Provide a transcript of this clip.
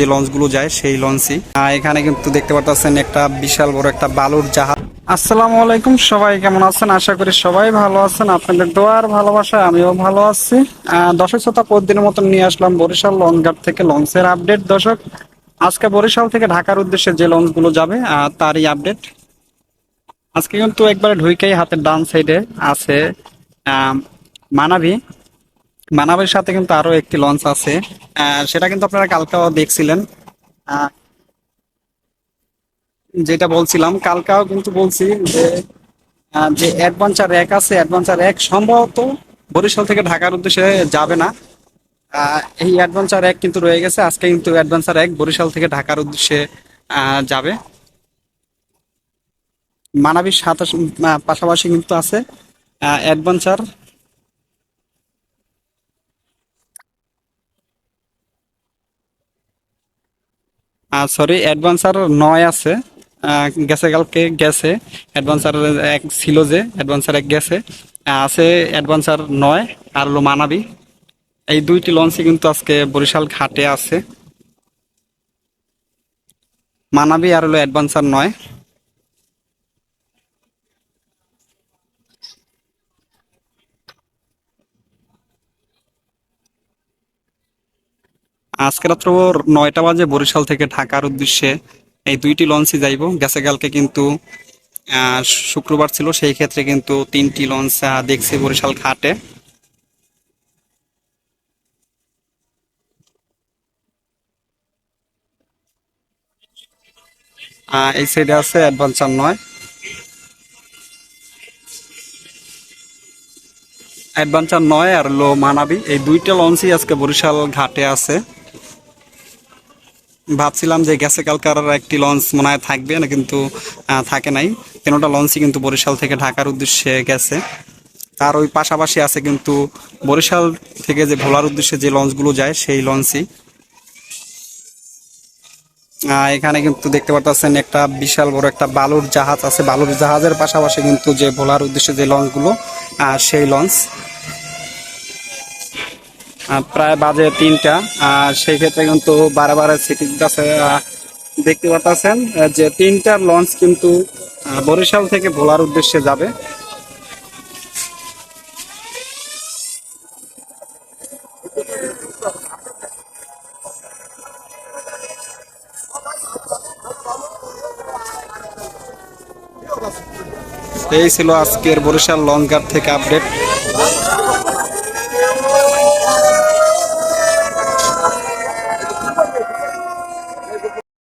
যে লঞ্চগুলো যায় সেই লঞ্চই। এখানে কিন্তু দেখতে পাচ্ছেন একটা বিশাল বড় একটা বালুর জাহাজ। আসসালামু আলাইকুম সবাই কেমন আছেন? আশা করি সবাই ভালো আছেন। আপনাদের দোয়ার ভালোবাসা আমিও ভালো আছি। আহ, দর্শক শ্রোতা প্রতিদিনের মতন নিয়ে আসলাম বরিশাল লঞ্চঘাট থেকে লঞ্চের আপডেট। দর্শক আজকে বরিশাল থেকে ঢাকার উদ্দেশ্যে যে লঞ্চগুলো যাবে তারই আপডেট। আজকে কিন্তু একবারে ঢুইকাই হাতের ডান সাইডে আছে মানাভি। মানাবের সাথে কিন্তু আরও একটি লঞ্চ আছে। সেটা কিন্তু আপনারা কালকাও দেখছিলেন। যেটা বলছিলাম কালকাও কিন্তু বলছি যে যে অ্যাডভেঞ্চার এক আছে অ্যাডভেঞ্চার এক সম্ভবত বরিশাল থেকে ঢাকার উদ্দেশ্যে যাবে না। এই অ্যাডভেঞ্চার এক কিন্তু রয়ে গেছে। আজকে কিন্তু অ্যাডভেঞ্চার এক বরিশাল থেকে ঢাকার উদ্দেশ্যে যাবে। মানাবির সাথে আহ, পাশাপাশি কিন্তু আছে অ্যাডভেঞ্চার সরি অ্যাডভান্সার নয় আছে। গেছে কালকে, গেছে। অ্যাডভান্সার এক ছিল যে অ্যাডভান্সার এক গেছে। আছে অ্যাডভান্সার নয় আর হলো মানাবি এই দুইটি লঞ্চই কিন্তু আজকে বরিশাল ঘাটে আছে। মানাবি আর হলো অ্যাডভান্সার নয়। আজকে রাত্র নয়টা বাজে বরিশাল থেকে ঢাকার উদ্দেশ্যে এই দুইটি লঞ্চই যাইব। গেছে কালকে কিন্তু শুক্রবার ছিল, সেই ক্ষেত্রে কিন্তু তিনটি লঞ্চ দেখছি বরিশাল ঘাটে। এই সাইডে আছে অ্যাডভেঞ্চার নয়। অ্যাডভেঞ্চার নয় আর লো মানাবি। এই দুইটা লঞ্চই আজকে বরিশাল ঘাটে আছে। ভাবছিলাম যে গেছে কালকার একটি লঞ্চ মনে হয় থাকবে, না কিন্তু থাকে নাই। তিনটা লঞ্চই কিন্তু বরিশাল থেকে ঢাকার উদ্দেশ্যে গেছে। তার ওই পাশাপাশি আছে কিন্তু বরিশাল থেকে যে ভোলার উদ্দেশ্যে যে লঞ্চগুলো যায়, সেই লঞ্চই এখানে কিন্তু দেখতে পাচ্ছেন একটা বিশাল বড় একটা বালুর জাহাজ আছে। বালুর জাহাজের পাশাপাশি কিন্তু যে ভোলার উদ্দেশ্যে যে লঞ্চগুলো সেই লঞ্চ প্রায় বাজে তিনটা। আর সেই ক্ষেত্রে কিন্তু বারে সিটি কাছে দেখতে পাচ্ছেন যে তিনটা লঞ্চ কিন্তু বরিশাল থেকে ভোলার উদ্দেশ্যে যাবে। এই ছিল আজকের বরিশাল লঞ্চ থেকে আপডেট